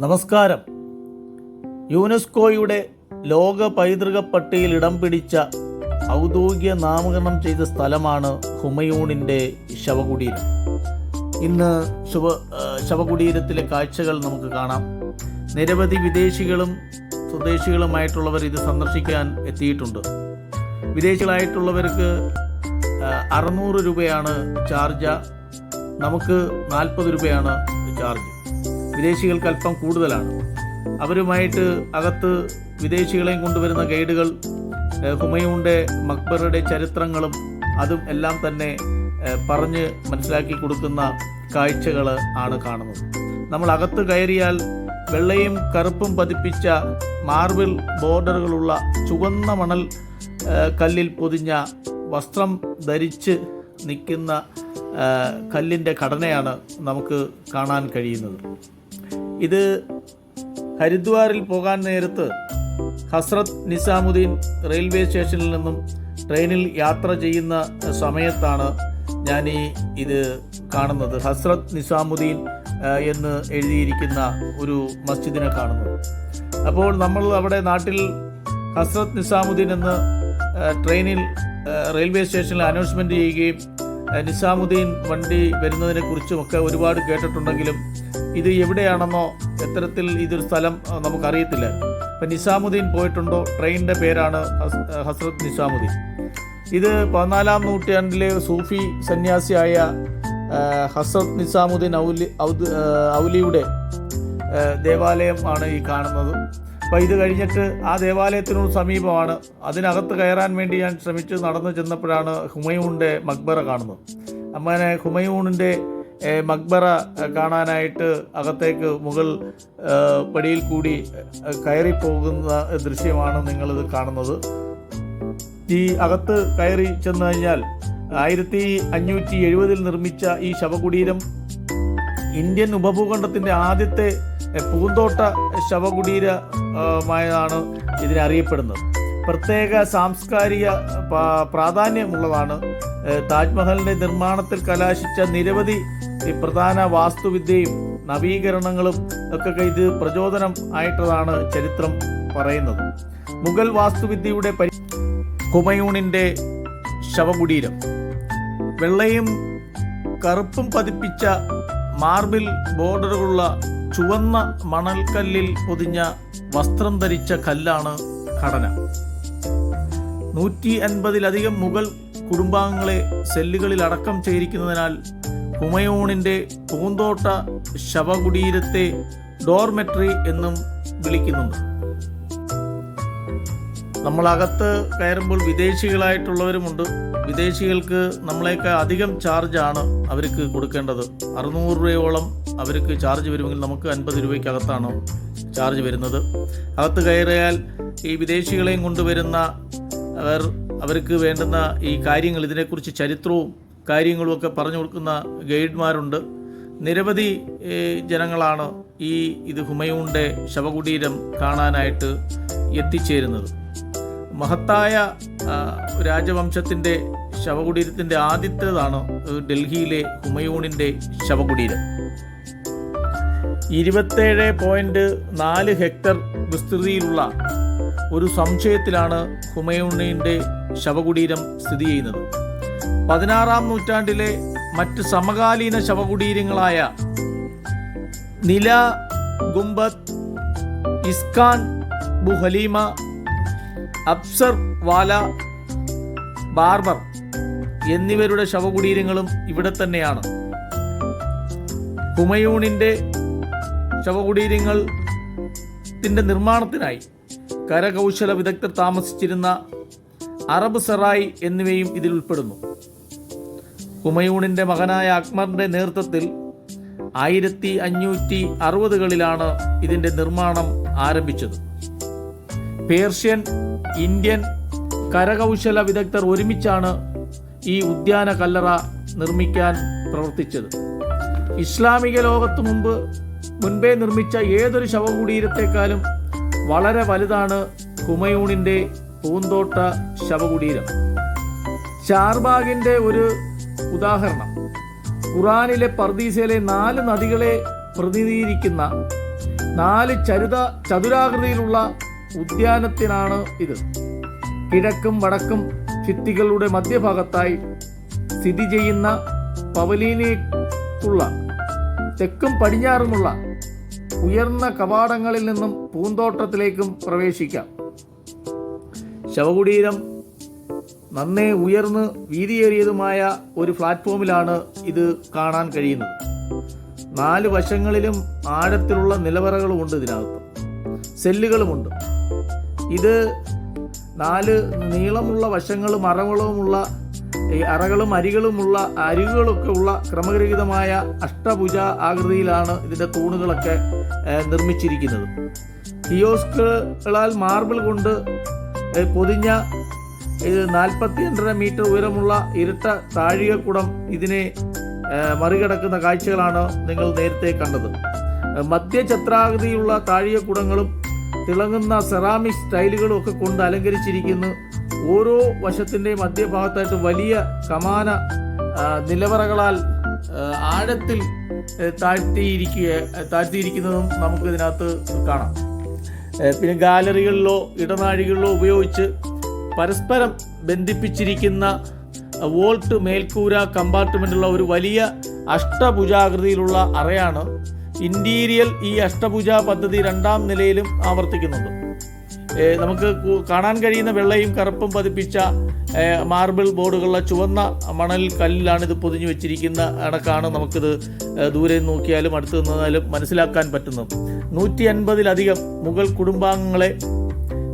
നമസ്കാരം. യുനെസ്കോയുടെ ലോക പൈതൃക പട്ടികയിൽ ഇടം പിടിച്ച ഔദ്യോഗിക നാമകരണം ചെയ്ത സ്ഥലമാണ് ഹുമയൂണിന്റെ ശവകുടീരം. ഇന്ന് ശുഭ ശവകുടീരത്തിലെ കാഴ്ചകൾ നമുക്ക് കാണാം. നിരവധി വിദേശികളും സ്വദേശികളുമായിട്ടുള്ളവർ ഇത് സന്ദർശിക്കാൻ എത്തിയിട്ടുണ്ട്. വിദേശികളായിട്ടുള്ളവർക്ക് അറുന്നൂറ് രൂപയാണ് ചാർജ്. നമുക്ക് നാൽപ്പത് രൂപയാണ് ചാർജ്. വിദേശികൾക്ക് അല്പം കൂടുതലാണ്. അവരുമായിട്ട് അകത്ത് വിദേശികളെയും കൊണ്ടുവരുന്ന ഗൈഡുകൾ ഹുമയൂണിന്റെ മക്ബറുടെ ചരിത്രങ്ങളും അതും എല്ലാം തന്നെ പറഞ്ഞ് മനസ്സിലാക്കി കൊടുക്കുന്ന കാഴ്ചകൾ ആണ് കാണുന്നത്. നമ്മൾ അകത്ത് കയറിയാൽ വെള്ളയും കറുപ്പും പതിപ്പിച്ച മാർബിൾ ബോർഡറുകളുള്ള ചുവന്ന മണൽ കല്ലിൽ പൊതിഞ്ഞ വസ്ത്രം ധരിച്ച് നിൽക്കുന്ന കല്ലിന്റെ ഘടനയാണ് നമുക്ക് കാണാൻ കഴിയുന്നത്. ഇത് ഹരിദ്വാറിൽ പോകാൻ നേരത്ത് ഹസ്രത് നിസാമുദ്ദീൻ റെയിൽവേ സ്റ്റേഷനിൽ നിന്നും ട്രെയിനിൽ യാത്ര ചെയ്യുന്ന സമയത്താണ് ഞാൻ ഈ ഇത് കാണുന്നത്. ഹസ്രത് നിസാമുദ്ദീൻ എന്ന് എഴുതിയിരിക്കുന്ന ഒരു മസ്ജിദിനെ കാണുന്നത്. അപ്പോൾ നമ്മൾ അവിടെ നാട്ടിൽ ഹസ്രത് നിസാമുദ്ദീൻ എന്ന് ട്രെയിനിൽ റെയിൽവേ സ്റ്റേഷനിൽ അനൗൺസ്മെന്റ് ചെയ്യുകയും നിസാമുദ്ദീൻ വണ്ടി വരുന്നതിനെ കുറിച്ചുമൊക്കെ ഒരുപാട് കേട്ടിട്ടുണ്ടെങ്കിലും ഇത് എവിടെയാണെന്നോ എത്തരത്തിൽ ഇതൊരു സ്ഥലം നമുക്കറിയത്തില്ല. ഇപ്പം നിസാമുദ്ദീൻ പോയിട്ടുണ്ടോ? ട്രെയിനിന്റെ പേരാണ് ഹസ്രത് നിസാമുദ്ദീൻ. ഇത് പതിനാലാം നൂറ്റാണ്ടിലെ സൂഫി സന്യാസിയായ ഹസ്രത് നിസാമുദ്ദീൻ ഔലി ഔലിയുടെ ദേവാലയം ആണ് ഈ കാണുന്നത്. അപ്പോൾ ഇത് കഴിഞ്ഞിട്ട് ആ ദേവാലയത്തിനോട് സമീപമാണ്. അതിനകത്ത് കയറാൻ വേണ്ടി ഞാൻ ശ്രമിച്ച് നടന്നു ചെന്നപ്പോഴാണ് ഹുമയൂണിന്റെ മക്ബറ കാണുന്നത്. അങ്ങനെ ഹുമയൂണിന്റെ മക്ബറ കാണാനായിട്ട് അകത്തേക്ക് മുകൾ പടിയിൽ കൂടി കയറിപ്പോകുന്ന ദൃശ്യമാണ് നിങ്ങളിത് കാണുന്നത്. ഈ അകത്ത് കയറി ചെന്ന് കഴിഞ്ഞാൽ ആയിരത്തി അഞ്ഞൂറ്റി എഴുപതിൽ നിർമ്മിച്ച ഈ ശവകുടീരം ഇന്ത്യൻ ഉപഭൂഖണ്ഡത്തിന്റെ ആദ്യത്തെ പൂന്തോട്ട ശവകുടീരമായാണ് ഇതിനെ അറിയപ്പെടുന്നത്. പ്രത്യേക സാംസ്കാരിക പ്രാധാന്യമുള്ളതാണ് താജ്മഹലിന്റെ നിർമ്മാണത്തിൽ കലാശിച്ച നിരവധി പ്രധാന വാസ്തുവിദ്യയും നവീകരണങ്ങളും ഒക്കെ ഇത് പ്രചോദനം ആയിട്ടതാണ് ചരിത്രം പറയുന്നത്. മുഗൾ വാസ്തുവിദ്യയുടെ പരി കുമയൂണിന്റെ ശവകുടീരം. വെള്ളയും കറുപ്പും പതിപ്പിച്ച മാർബിൾ ബോർഡറുകളുള്ള ചുവന്ന മണൽക്കല്ലിൽ പൊതിഞ്ഞ വസ്ത്രം ധരിച്ച കല്ലാണ് ഘടന. നൂറ്റി അൻപതിലധികം മുഗൾ കുടുംബാംഗങ്ങളെ സെല്ലുകളിൽ അടക്കം ചെയ്തിരിക്കുന്നതിനാൽ ഹുമയൂണിന്റെ പൂന്തോട്ട ശവകുടീരത്തെ ഡോർമെട്രി എന്നും വിളിക്കുന്നുണ്ട്. നമ്മളകത്ത് കയറുമ്പോൾ വിദേശികളായിട്ടുള്ളവരുമുണ്ട്. വിദേശികൾക്ക് നമ്മളെയൊക്കെ അധികം ചാർജാണ് അവർക്ക് കൊടുക്കേണ്ടത്. അറുന്നൂറ് രൂപയോളം അവർക്ക് ചാർജ് വരുമെങ്കിൽ നമുക്ക് അൻപത് രൂപയ്ക്കകത്താണ് ചാർജ് വരുന്നത്. അകത്ത് കയറിയാൽ ഈ വിദേശികളെയും കൊണ്ടുവരുന്ന അവർ അവർക്ക് വേണ്ടുന്ന ഈ കാര്യങ്ങൾ ഇതിനെക്കുറിച്ച് ചരിത്രവും കാര്യങ്ങളും ഒക്കെ പറഞ്ഞു കൊടുക്കുന്ന ഗൈഡ്മാരുണ്ട്. നിരവധി ജനങ്ങളാണ് ഈ ഇത് ഹുമയൂണിന്റെ ശവകുടീരം കാണാനായിട്ട് എത്തിച്ചേരുന്നത്. മഹത്തായ രാജവംശത്തിന്റെ ശവകുടീരത്തിന്റെ ആദ്യത്തേതാണ് ഡൽഹിയിലെ ഹുമയൂണിന്റെ ശവകുടീരം. ഇരുപത്തേഴ് പോയിന്റ് നാല് ഹെക്ടർ വിസ്തൃതിയിലുള്ള ഒരു സംശയത്തിലാണ് ഹുമയൂണിന്റെ ശവകുടീരം സ്ഥിതി ചെയ്യുന്നത്. പതിനാറാം നൂറ്റാണ്ടിലെ മറ്റ് സമകാലീന ശവകുടീരങ്ങളായ നില ഗുംബത്ത് ഇസ്കാൻ ബുഹലീമ അബ്സർ വാല ബാർബർ എന്നിവരുടെ ശവകുടീരങ്ങളും ഇവിടെ തന്നെയാണ്. ഹുമയൂണിന്റെ ശവകുടീരങ്ങൾ ത്തിന്റെ നിർമ്മാണത്തിനായി കരകൗശല വിദഗ്ധർ താമസിച്ചിരുന്ന അറബ് സറായ് എന്നിവയും ഇതിൽ ഉൾപ്പെടുന്നു. ഹുമയൂണിന്റെ മകനായ അക്ബറിന്റെ നേതൃത്വത്തിൽ ആയിരത്തി അഞ്ഞൂറ്റി അറുപതുകളിലാണ് ഇതിന്റെ നിർമ്മാണം ആരംഭിച്ചത്. പേർഷ്യൻ ഇന്ത്യൻ കരകൗശല വിദഗ്ധർ ഒരുമിച്ചാണ് ഈ ഉദ്യാന കല്ലറ നിർമ്മിക്കാൻ പ്രവർത്തിച്ചത്. ഇസ്ലാമിക ലോകത്തു മുമ്പ് മുൻപേ നിർമ്മിച്ച ഏതൊരു ശവകുടീരത്തെക്കാളും വളരെ വലുതാണ് ഹുമയൂണിന്റെ പൂന്തോട്ട ശവകുടീരം. ചാർബാഗിന്റെ ഒരു ഉദാഹരണം. ഖുറാനിലെ പർദീസയിലെ നാല് നദികളെ പ്രതിനിധീകരിക്കുന്ന നാല് ചരിത ചതുരാകൃതിയിലുള്ള ഉദ്യാനത്തിനാണ് ഇത്. കിഴക്കും വടക്കും ഭിത്തികളുടെ മധ്യഭാഗത്തായി സ്ഥിതി ചെയ്യുന്ന പവലീനിക്കുള്ള തെക്കും പടിഞ്ഞാറുമുള്ള ഉയർന്ന കവാടങ്ങളിൽ നിന്നും പൂന്തോട്ടത്തിലേക്കും പ്രവേശിക്കാം. ശവകുടീരം നന്നേ ഉയർന്ന് വീതിയേറിയതുമായ ഒരു പ്ലാറ്റ്ഫോമിലാണ് ഇത് കാണാൻ കഴിയുന്നത്. നാല് വശങ്ങളിലും ആഴത്തിലുള്ള നിലവറകളുമുണ്ട് ഇതിനകത്ത്. സെല്ലുകളുമുണ്ട്. ഇത് നാല് നീളമുള്ള വശങ്ങളും അറകളുമുള്ള ഈ അറകളും അരികളുമുള്ള അരികുകളൊക്കെ ഉള്ള ക്രമരഹിതമായ അഷ്ടഭുജ ആകൃതിയിലാണ് ഇതിന്റെ തൂണുകളൊക്കെ നിർമ്മിച്ചിരിക്കുന്നത്. കിയോസ്കുകളാൽ മാർബിൾ കൊണ്ട് പൊതിഞ്ഞ ഇത് നാൽപ്പത്തി രണ്ടര മീറ്റർ ഉയരമുള്ള ഇരട്ട താഴികക്കുടം ഇതിനെ മറികടക്കുന്ന കാഴ്ചകളാണ് നിങ്ങൾ നേരത്തെ കണ്ടത്. മധ്യചത്രാകൃതിയുള്ള താഴികക്കുടങ്ങളും തിളങ്ങുന്ന സെറാമിക് സ്റ്റൈലുകളും ഒക്കെ കൊണ്ട് അലങ്കരിച്ചിരിക്കുന്നു ഓരോ വശത്തിന്റെയും മധ്യഭാഗത്തായിട്ട് വലിയ കമാന നിലവറകളാൽ ആഴത്തിൽ താഴ്ത്തിയിരിക്കുക താഴ്ത്തിയിരിക്കുന്നതും നമുക്ക് ഇതിനകത്ത് കാണാം പിന്നെ ഗാലറികളിലോ ഇടനാഴികളിലോ ഉപയോഗിച്ച് പരസ്പരം ബന്ധിപ്പിച്ചിരിക്കുന്ന വോൾട്ട് മേൽക്കൂര കമ്പാർട്ട്മെന്റുള്ള ഒരു വലിയ അഷ്ടഭുജാകൃതിയിലുള്ള അറയാണ് ഇന്റീരിയൽ ഈ അഷ്ടഭുജ പദ്ധതി രണ്ടാം നിലയിലും ആവർത്തിക്കുന്നുണ്ട്. നമുക്ക് കാണാൻ കഴിയുന്ന വെള്ളയും കറുപ്പും പതിപ്പിച്ച മാർബിൾ ബോർഡുകളുള്ള ചുവന്ന മണൽ കല്ലിലാണ് ഇത് പൊതിഞ്ഞു വെച്ചിരിക്കുന്ന കണക്കാണ് നമുക്കിത് ദൂരെ നോക്കിയാലും അടുത്ത് നിന്നാലും മനസ്സിലാക്കാൻ പറ്റുന്നത്. നൂറ്റി അൻപതിലധികം മുഗൾ കുടുംബാംഗങ്ങളെ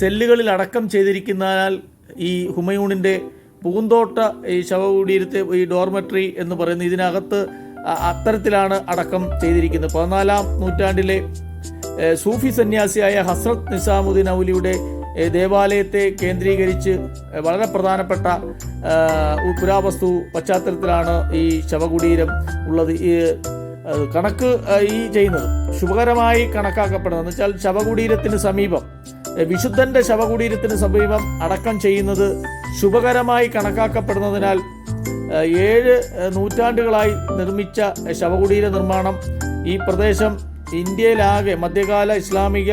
സെല്ലുകളിൽ അടക്കം ചെയ്തിരിക്കുന്നതിനാൽ ഈ ഹുമയൂണിന്റെ പൂന്തോട്ട ഈ ശവകുടീരത്തെ ഈ ഡോർമെട്രി എന്ന് പറയുന്ന ഇതിനകത്ത് അത്തരത്തിലാണ് അടക്കം ചെയ്തിരിക്കുന്നത്. പതിനാലാം നൂറ്റാണ്ടിലെ സൂഫി സന്യാസിയായ ഹസ്രത് നിസാമുദ്ദീൻ ഔലിയുടെ ദേവാലയത്തെ കേന്ദ്രീകരിച്ച് വളരെ പ്രധാനപ്പെട്ട പുരാവസ്തു പശ്ചാത്തലത്തിലാണ് ഈ ശവകുടീരം ഉള്ളത്. ഈ കണക്ക് ഈ ചെയ്യുന്നത്. ശുഭകരമായി കണക്കാക്കപ്പെടുന്നത് വെച്ചാൽ ശവകുടീരത്തിന് സമീപം വിശുദ്ധന്റെ ശവകുടീരത്തിന് സമീപം അടക്കം ചെയ്യുന്നത് ശുഭകരമായി കണക്കാക്കപ്പെടുന്നതിനാൽ ഏഴ് നൂറ്റാണ്ടുകളായി നിർമ്മിച്ച ശവകുടീര നിർമ്മാണം ഈ പ്രദേശം ഇന്ത്യയിലാകെ മധ്യകാല ഇസ്ലാമിക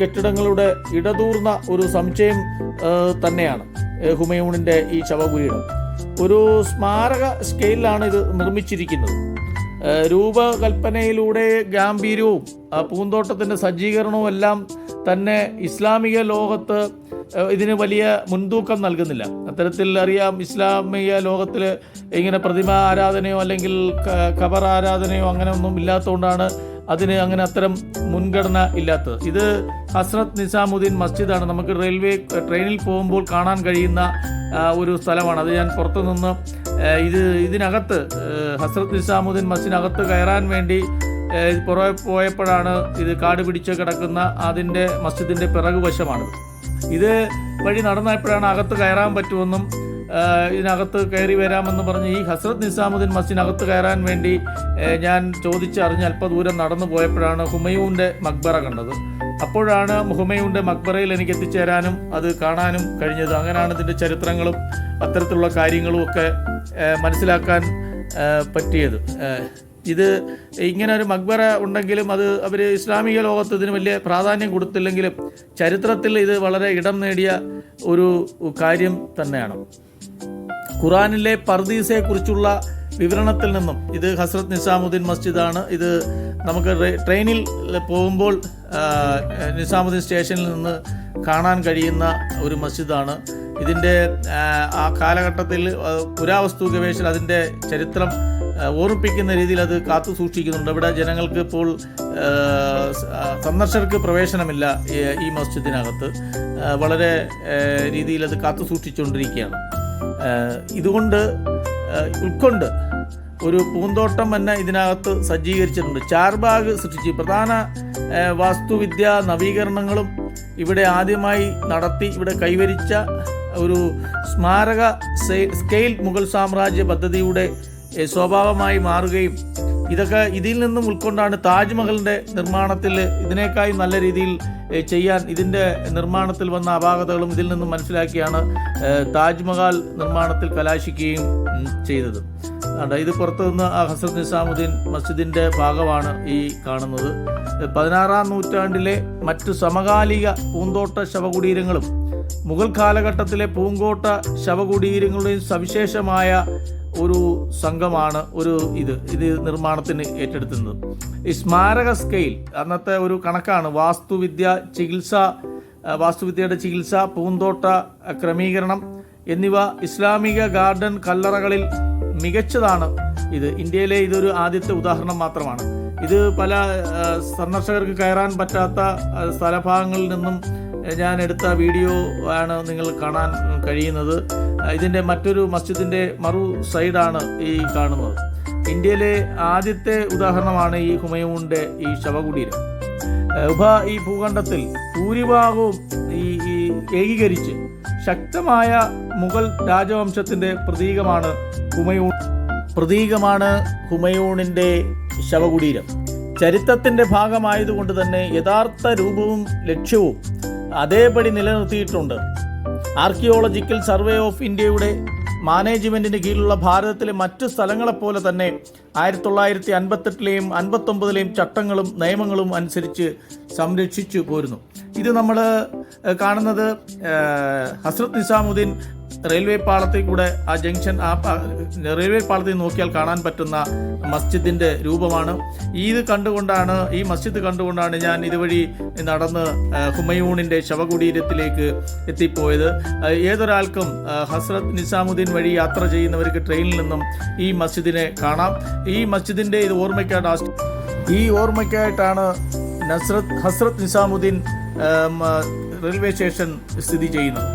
കെട്ടിടങ്ങളുടെ ഇടതൂർന്ന ഒരു സംശയം തന്നെയാണ് ഹുമയൂണിന്റെ ഈ ശവകുരീടം ഒരു സ്മാരക സ്കെയിലാണ് ഇത് നിർമ്മിച്ചിരിക്കുന്നത്. രൂപകൽപ്പനയിലൂടെ ഗാംഭീര്യവും പൂന്തോട്ടത്തിന്റെ സജ്ജീകരണവും എല്ലാം തന്നെ ഇസ്ലാമിക ലോകത്ത് ഇതിന് വലിയ മുൻതൂക്കം നൽകുന്നില്ല. അത്തരത്തിൽ അറിയാം ഇസ്ലാമിക ലോകത്തിൽ ഇങ്ങനെ പ്രതിമ ആരാധനയോ അല്ലെങ്കിൽ ഖബർ ആരാധനയോ അങ്ങനെ ഒന്നും ഇല്ലാത്തതുകൊണ്ടാണ് അതിന് അങ്ങനെ അത്തരം മുൻഗണന ഇല്ലാത്തത്. ഇത് ഹസ്രത് നിസാമുദ്ദീൻ മസ്ജിദാണ്. നമുക്ക് റെയിൽവേ ട്രെയിനിൽ പോകുമ്പോൾ കാണാൻ കഴിയുന്ന ഒരു സ്ഥലമാണ്. അത് ഞാൻ പുറത്തുനിന്ന് ഇത് ഇതിനകത്ത് ഹസ്രത് നിസാമുദ്ദീൻ മസ്ജിദിനകത്ത് കയറാൻ വേണ്ടി പുറകെ പോയപ്പോഴാണ് ഇത് കാട് പിടിച്ച് കിടക്കുന്ന അതിന്റെ മസ്ജിദിന്റെ പിറകുവശമാണ്. ഇത് വഴി നടന്നപ്പോഴാണ് അകത്ത് കയറാൻ പറ്റുമെന്നും ഇതിനകത്ത് കയറി വരാമെന്ന് പറഞ്ഞ് ഈ ഹസ്രത് നിസാമുദ്ദീൻ മസ്ജിദിനകത്ത് കയറാൻ വേണ്ടി ഞാൻ ചോദിച്ചറിഞ്ഞ് അല്പ ദൂരം നടന്നു പോയപ്പോഴാണ് ഹുമയൂന്റെ മക്ബറ കണ്ടത്. അപ്പോഴാണ് ഹുമയൂന്റെ മക്ബറയിൽ എനിക്ക് എത്തിച്ചേരാനും അത് കാണാനും കഴിഞ്ഞത്. അങ്ങനെയാണ് ഇതിന്റെ ചരിത്രങ്ങളും അത്തരത്തിലുള്ള കാര്യങ്ങളും ഒക്കെ മനസ്സിലാക്കാൻ പറ്റിയത്. ഇത് ഇങ്ങനെ ഒരു മക്ബറ ഉണ്ടെങ്കിലും അത് അവർ ഇസ്ലാമിക ലോകത്ത് ഇതിന് വലിയ പ്രാധാന്യം കൊടുത്തില്ലെങ്കിലും ചരിത്രത്തിൽ ഇത് വളരെ ഇടം നേടിയ ഒരു കാര്യം തന്നെയാണ്. ഖുറാനിലെ പർദീസയെ കുറിച്ചുള്ള വിവരണത്തിൽ നിന്നും ഇത് ഹസ്രത് നിസാമുദ്ദീൻ മസ്ജിദാണ്. ഇത് നമുക്ക് ട്രെയിനിൽ പോകുമ്പോൾ നിസാമുദ്ദീൻ സ്റ്റേഷനിൽ നിന്ന് കാണാൻ കഴിയുന്ന ഒരു മസ്ജിദാണ്. ഇതിന്റെ ആ, കാലഘട്ടത്തിൽ പുരാവസ്തു ഗവേഷണം അതിന്റെ ചരിത്രം ഓർമ്മിപ്പിക്കുന്ന രീതിയിൽ അത് കാത്തു സൂക്ഷിക്കുന്നുണ്ട്. ഇവിടെ ജനങ്ങൾക്ക് ഇപ്പോൾ സന്ദർശകർക്ക് പ്രവേശനമില്ല ഈ- മസ്ജിദിനകത്ത്. വളരെ രീതിയിൽ അത് കാത്തു സൂക്ഷിച്ചുകൊണ്ടിരിക്കുകയാണ്. ഇതുകൊണ്ട് ഉൾക്കൊണ്ട് ഒരു പൂന്തോട്ടം തന്നെ ഇതിനകത്ത് സജ്ജീകരിച്ചിട്ടുണ്ട്. ചാർബാഗ് സൃഷ്ടിച്ച്. പ്രധാന വാസ്തുവിദ്യാ നവീകരണങ്ങളും ഇവിടെ ആദ്യമായി നടത്തി ഇവിടെ കൈവരിച്ച ഒരു സ്മാരക സ്കെയിൽ മുഗൾ സാമ്രാജ്യ പദ്ധതിയുടെ സ്വഭാവമായി മാറുകയും ഇതൊക്കെ ഇതിൽ നിന്നും ഉൾക്കൊണ്ടാണ് താജ്മഹലിന്റെ നിർമ്മാണത്തിൽ ഇതിനേക്കായി നല്ല രീതിയിൽ ചെയ്യാൻ ഇതിന്റെ നിർമ്മാണത്തിൽ വന്ന അപാകതകളും ഇതിൽ നിന്നും മനസ്സിലാക്കിയാണ് താജ്മഹൽ നിർമ്മാണത്തിൽ കലാശിക്കുകയും ചെയ്തത്. ഇത് പുറത്തുനിന്ന് ഹസരത് നിസാമുദ്ദീൻ മസ്ജിദിന്റെ ഭാഗമാണ് ഈ കാണുന്നത്. പതിനാറാം നൂറ്റാണ്ടിലെ മറ്റു സമകാലിക പൂന്തോട്ട ശവകുടീരങ്ങളും മുഗൾ കാലഘട്ടത്തിലെ പൂങ്കോട്ട ശവകുടീരങ്ങളുടെയും സവിശേഷമായ ഒരു സംഘമാണ് ഒരു ഇത് ഇത് നിർമ്മാണത്തിന് ഏറ്റെടുത്തുന്നത് ഈ സ്മാരക സ്കെയിൽ അന്നത്തെ ഒരു കണക്കാണ് വാസ്തുവിദ്യ ചികിത്സ വാസ്തുവിദ്യയുടെ ചികിത്സ പൂന്തോട്ട ക്രമീകരണം എന്നിവ ഇസ്ലാമിക ഗാർഡൻ കല്ലറകളിൽ മികച്ചതാണ് ഇത്. ഇന്ത്യയിലെ ഇതൊരു ആദ്യത്തെ ഉദാഹരണം മാത്രമാണ്. ഇത് പല സന്ദർശകർക്ക് കയറാൻ പറ്റാത്ത സ്ഥലഭാഗങ്ങളിൽ നിന്നും ഞാൻ എടുത്ത വീഡിയോ ആണ് നിങ്ങൾ കാണാൻ കഴിയുന്നത്. ഇതിന്റെ മറ്റൊരു മസ്ജിദിന്റെ മറു സൈഡാണ് ഈ കാണുന്നത്. ഇന്ത്യയിലെ ആദ്യത്തെ ഉദാഹരണമാണ് ഈ ഹുമയൂണിന്റെ ഈ ശവകുടീരം. ഉപ ഈ ഭൂഖണ്ഡത്തിൽ ഭൂരിഭാഗവും ഈ ഈ ഏകീകരിച്ച് ശക്തമായ മുഗൾ രാജവംശത്തിന്റെ പ്രതീകമാണ് ഹുമയൂൺ. പ്രതീകമാണ് ഹുമയൂണിന്റെ ശവകുടീരം. ചരിത്രത്തിന്റെ ഭാഗമായതുകൊണ്ട് തന്നെ യഥാർത്ഥ രൂപവും ലക്ഷ്യവും അതേപടി നിലനിർത്തിയിട്ടുണ്ട്. ആർക്കിയോളജിക്കൽ സർവേ ഓഫ് ഇന്ത്യയുടെ മാനേജ്മെന്റിന് കീഴിലുള്ള ഭാരതത്തിലെ മറ്റ് സ്ഥലങ്ങളെപ്പോലെ തന്നെ ആയിരത്തി തൊള്ളായിരത്തി അൻപത്തെട്ടിലെയും അൻപത്തൊമ്പതിലെയും ചട്ടങ്ങളും നിയമങ്ങളും അനുസരിച്ച് സംരക്ഷിച്ചു പോരുന്നു. ഇത് നമ്മൾ കാണുന്നത് ഹസ്രത് നിസാമുദ്ദീൻ റെയിൽവേ പാളത്തിൽ കൂടെ ആ ജംഗ്ഷൻ ആ റെയിൽവേ പാളത്തിൽ നോക്കിയാൽ കാണാൻ പറ്റുന്ന മസ്ജിദിന്റെ രൂപമാണ്. ഈ ഇത് കണ്ടുകൊണ്ടാണ് ഈ മസ്ജിദ് കണ്ടുകൊണ്ടാണ് ഞാൻ ഇതുവഴി നടന്ന് ഹുമയൂണിന്റെ ശവകുടീരത്തിലേക്ക് എത്തിപ്പോയത്. ഏതൊരാൾക്കും ഹസ്രത് നിസാമുദ്ദീൻ വഴി യാത്ര ചെയ്യുന്നവർക്ക് ട്രെയിനിൽ നിന്നും ഈ മസ്ജിദിനെ കാണാം. ഈ മസ്ജിദിന്റെ ഇത് ഓർമ്മയ്ക്കായിട്ട് ഈ ഓർമ്മയ്ക്കായിട്ടാണ് നസ്രത് ഹസ്രത് നിസാമുദ്ദീൻ റെയിൽവേ സ്റ്റേഷൻ സ്ഥിതി ചെയ്യുന്നത്.